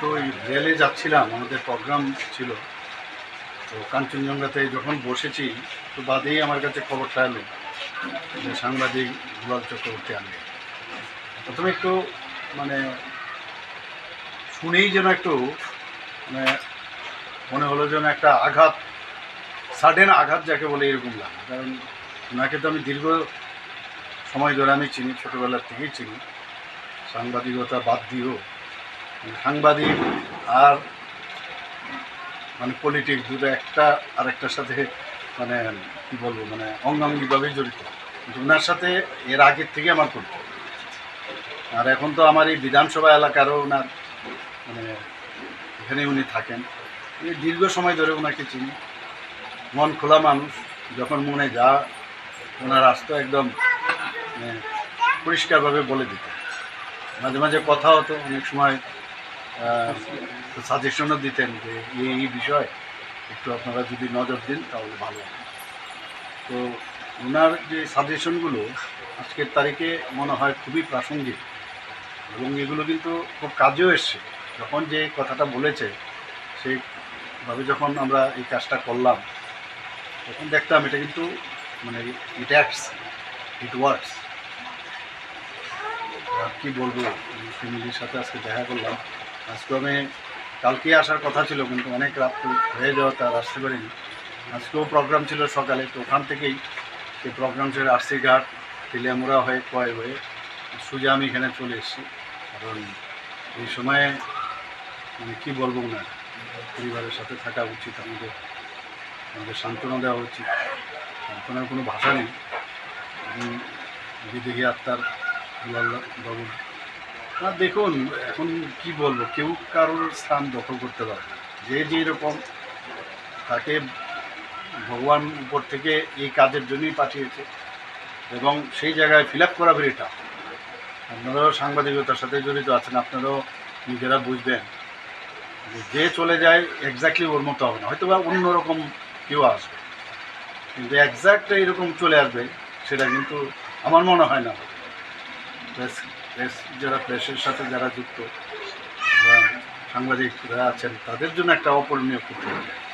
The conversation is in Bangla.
তো রেলে যাচ্ছিলাম, আমাদের প্রোগ্রাম ছিল। তো কাঞ্চনজঙ্ঘাতে যখন বসেছি, তো বাদেই আমার কাছে খবরটা এলো যে সাংবাদিক দুলাল চক্রবর্তী আনবে প্রথমে একটু মানে শুনেই যেন একটু মানে মনে হলো যেন একটা আঘাত, সাডেন আঘাত যাকে বলে এরকম লাগে। কারণ ওনাকে তো আমি দীর্ঘ সময় ধরে আমি চিনি, ছোটোবেলার থেকেই চিনি। সাংবাদিকতা বাদ দিয়েও সাংবাদিক আর মানে পলিটিক্স দুটো একটা আরেকটার সাথে মানে কি বলব মানে অঙ্গাঙ্গিভাবেই জড়িত। ওনার সাথে এর আগের থেকে আমার করত আর এখন তো আমার এই বিধানসভা এলাকারও ওনার মানে এখানে উনি থাকেন। দীর্ঘ সময় ধরে ওনাকে চিনি। মন খোলা মানুষ। যখন মনে যা, ওনার আসতো একদম মানে পরিষ্কারভাবে বলে দিত মাঝে মাঝে কথা হতো, অনেক সময় সাজেশনও দিতেন যে এই বিষয় একটু আপনারা যদি নজর দিন, তাহলে ভালো তো ওনার যে সাজেশনগুলো আজকের তারিখে মনে হয় খুবই প্রাসঙ্গিক এবং এগুলো কিন্তু খুব কাজেও এসছে। যখন যে কথাটা বলেছে, সেইভাবে যখন আমরা এই কাজটা করলাম, তখন দেখতাম এটা কিন্তু মানে ইট অ্যাক্টস ইট ওয়ার্কস আর কী বলব ফ্যামিলির সাথে আজকে দেখা করলাম। আজকে কালকে আসার কথা ছিল, কিন্তু অনেক রাত হয়ে যাওয়া তার আসতে পারিনি। আজকেও প্রোগ্রাম ছিল সকালে, তো ওখান থেকেই সেই প্রোগ্রাম ছিল আরসি ঘাট তেলিয়ামুড়া হয়ে কয় হয়ে, সোজা আমি এখানে চলে এসেছি। কারণ এই সময়ে মানে কী বলব না, পরিবারের সাথে থাকা উচিত, আমাদের আমাদের সান্ত্বনা দেওয়া উচিত। সান্ত্বনার কোনো ভাষা নেই। বিদেহী আত্মার দুলাল বাবু আর দেখুন, এখন কি বলব, কেউ কারোর স্থান দখল করতে পারে না। যে যে রকম তাকে ভগবান উপর থেকে এই কাজের জন্যই পাঠিয়েছে এবং সেই জায়গায় ফিল আপ করা ভেরি আপনারাও সাংবাদিকতার সাথে জড়িত আছেন, আপনারাও নিজেরা বুঝবেন যে চলে যায় এক্স্যাক্টলি ওর মতো হবে না। হয়তো বা অন্যরকম কেউ আসবে। কিন্তু এক্স্যাক্ট এরকম চলে আসবে, সেটা কিন্তু আমার মনে হয় না। প্রেস প্রেস যারা প্রেসের সাথে যারা যুক্ত সাংবাদিকরা আছেন তাদের জন্য একটা অপরণীয় যায়